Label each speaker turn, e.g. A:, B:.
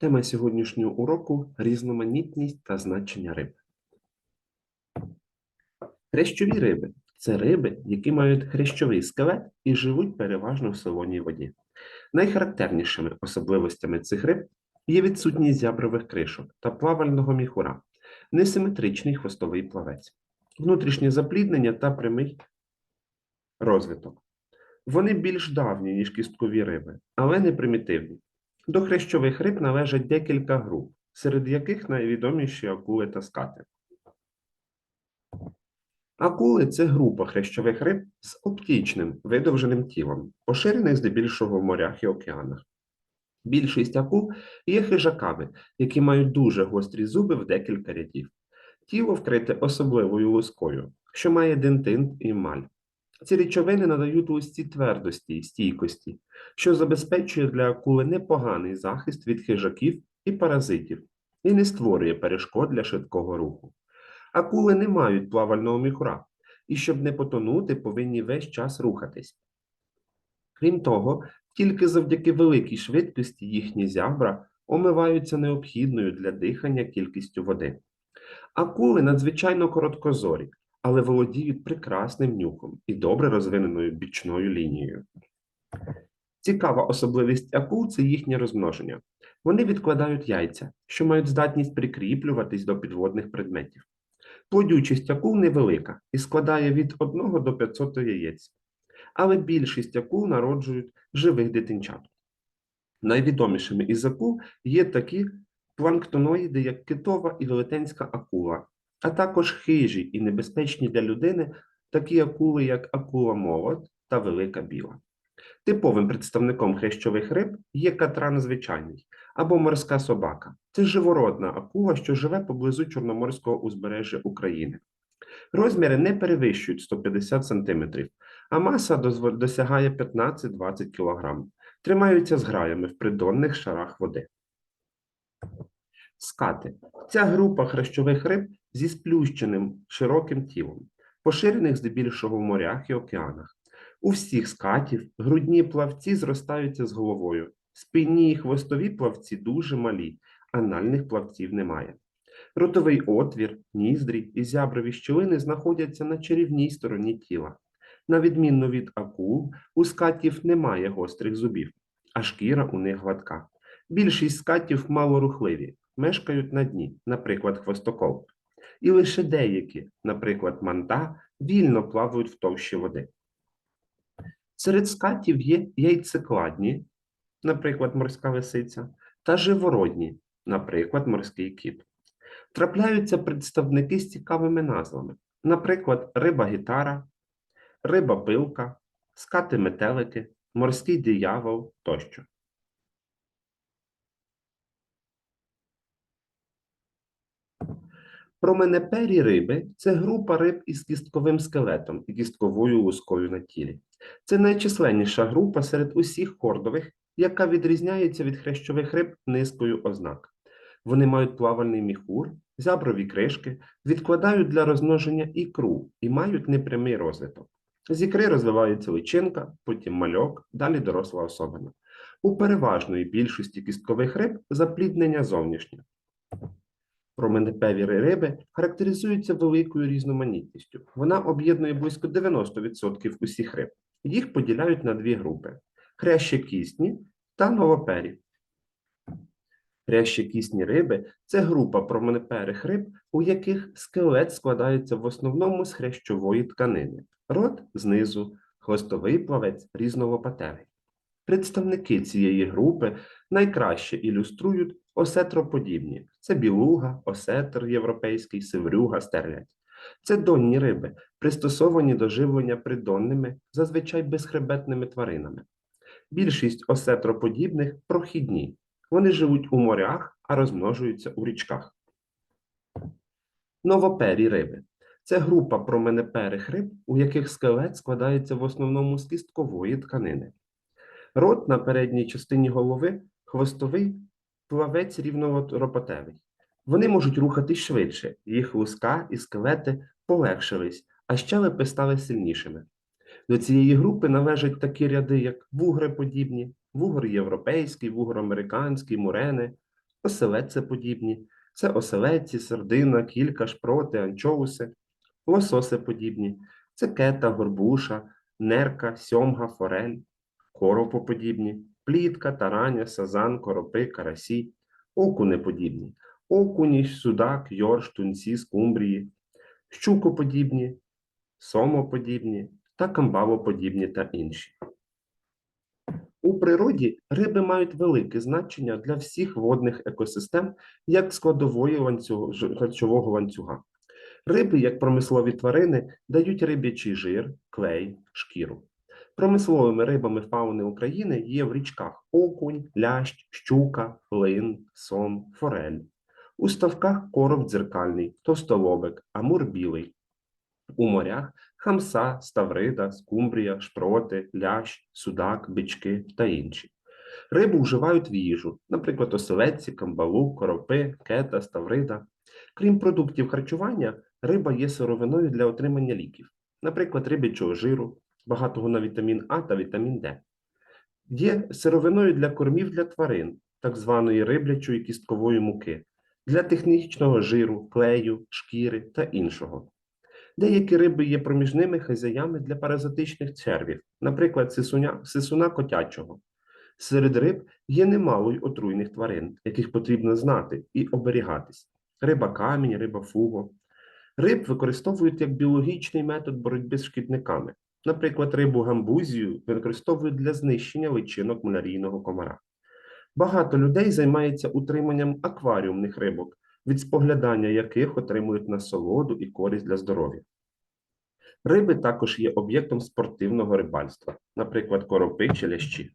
A: Тема сьогоднішнього уроку різноманітність та значення риб. Хрящові риби це риби, які мають хрящовий скелет і живуть переважно в солоній воді. Найхарактернішими особливостями цих риб є відсутність зябрових кришок та плавального міхура, несиметричний хвостовий плавець, внутрішнє запліднення та прямий розвиток. Вони більш давні, ніж кісткові риби, але не примітивні. До хрящових риб належать декілька груп, серед яких найвідоміші акули та скати. Акули це група хрящових риб з оптічним видовженим тілом, поширених здебільшого в морях і океанах. Більшість акул є хижаками, які мають дуже гострі зуби в декілька рядів. Тіло вкрите особливою лускою, що має дентин і емаль. Ці речовини надають лусті твердості і стійкості, що забезпечує для акули непоганий захист від хижаків і паразитів і не створює перешкод для швидкого руху. Акули не мають плавального міхура, і щоб не потонути, повинні весь час рухатись. Крім того, тільки завдяки великій швидкості їхні зябра омиваються необхідною для дихання кількістю води. Акули надзвичайно короткозорі, але володіють прекрасним нюхом і добре розвиненою бічною лінією. Цікава особливість акул це їхнє розмноження. Вони відкладають яйця, що мають здатність прикріплюватись до підводних предметів. Плодючість акул невелика і складає від 1 до 500 яєць, але більшість акул народжують живих дитинчат. Найвідомішими із акул є такі планктоноїди, як китова і велетенська акула, а також хижі і небезпечні для людини такі акули, як акула молот та велика біла. Типовим представником хрящових риб є катран звичайний або морська собака. Це живородна акула, що живе поблизу Чорноморського узбережжя України. Розміри не перевищують 150 см, а маса досягає 15-20 кг. Тримаються зграями в придонних шарах води. Скати. Ця група хрящових риб зі сплющеним широким тілом, поширених здебільшого в морях і океанах. У всіх скатів грудні плавці зростаються з головою, спинні і хвостові плавці дуже малі, анальних плавців немає. Ротовий отвір, ніздрі і зяброві щілини знаходяться на чарівній стороні тіла. На відміну від акул, у скатів немає гострих зубів, а шкіра у них гладка. Більшість скатів малорухливі, мешкають на дні, наприклад, хвостокол. І лише деякі, наприклад, манта, вільно плавають в товщі води. Серед скатів є яйцекладні, наприклад, морська лисиця, та живородні, наприклад, морський кіт. Трапляються представники з цікавими назвами, наприклад, риба-гітара, риба-пилка, скати-метелики, морський диявол тощо. Променепері риби це група риб із кістковим скелетом і кістковою лускою на тілі. Це найчисленніша група серед усіх хордових, яка відрізняється від хрящових риб низкою ознак. Вони мають плавальний міхур, зяброві кришки, відкладають для розмноження ікру і мають непрямий розвиток. З ікри розвивається личинка, потім мальок, далі доросла особина. У переважної більшості кісткових риб запліднення зовнішнє. Променепеві риби характеризуються великою різноманітністю. Вона об'єднує близько 90% усіх риб. Їх поділяють на дві групи: хрящекісні та новопері. Хрящекісні риби це група променеперих риб, у яких скелет складається в основному з хрящової тканини, рот знизу, хвостовий плавець різновопатевий. Представники цієї групи найкраще ілюструють осетроподібні. Це білуга, осетр європейський, севрюга, стерлядь. Це донні риби, пристосовані до живлення придонними, зазвичай безхребетними тваринами. Більшість осетроподібних прохідні. Вони живуть у морях, а розмножуються у річках. Новопері риби. Це група променеперих риб, у яких скелет складається в основному з кісткової тканини. Рот на передній частині голови хвостовий плавець рівноропотевий. Вони можуть рухатись швидше, їх луска і скелети полегшились, а щелепи стали сильнішими. До цієї групи належать такі ряди, як вугреподібні, вугор європейський, вугор американський, мурени, оселедцеподібні, це оселедці, сердина, кілька, шпроти, анчоуси, лососеподібні, це кета, горбуша, нерка, сьомга, форель, коропоподібні, плітка, тараня, сазан, коропи, карасі, окунеподібні, окуні, судак, йорш, тунці, скумбрії, щукоподібні, сомоподібні та камбалоподібні та інші. У природі риби мають велике значення для всіх водних екосистем як складової ланцюг, харчового ланцюга. Риби, як промислові тварини, дають риб'ячий жир, клей, шкіру. Промисловими рибами фауни України є в річках окунь, лящ, щука, лин, сом, форель. У ставках короб дзеркальний, товстолобик, амур білий. У морях хамса, ставрида, скумбрія, шпроти, лящ, судак, бички та інші. Рибу вживають в їжу, наприклад, оселедці, камбалу, коропи, кета, ставрида. Крім продуктів харчування, риба є сировиною для отримання ліків, наприклад, рибячого жиру, багатого на вітамін А та вітамін Д. Є сировиною для кормів для тварин, так званої риблячої кісткової муки, для технічного жиру, клею, шкіри та іншого. Деякі риби є проміжними хазяями для паразитичних червів, наприклад, сисуня, сисуна котячого. Серед риб є немало й отруйних тварин, яких потрібно знати і оберігатись. Риба камінь, риба фуго. Риб використовують як біологічний метод боротьби з шкідниками. Наприклад, рибу гамбузію використовують для знищення личинок малярійного комара. Багато людей займається утриманням акваріумних рибок, від споглядання яких отримують насолоду і користь для здоров'я. Риби також є об'єктом спортивного рибальства, наприклад, коропи чи лящі.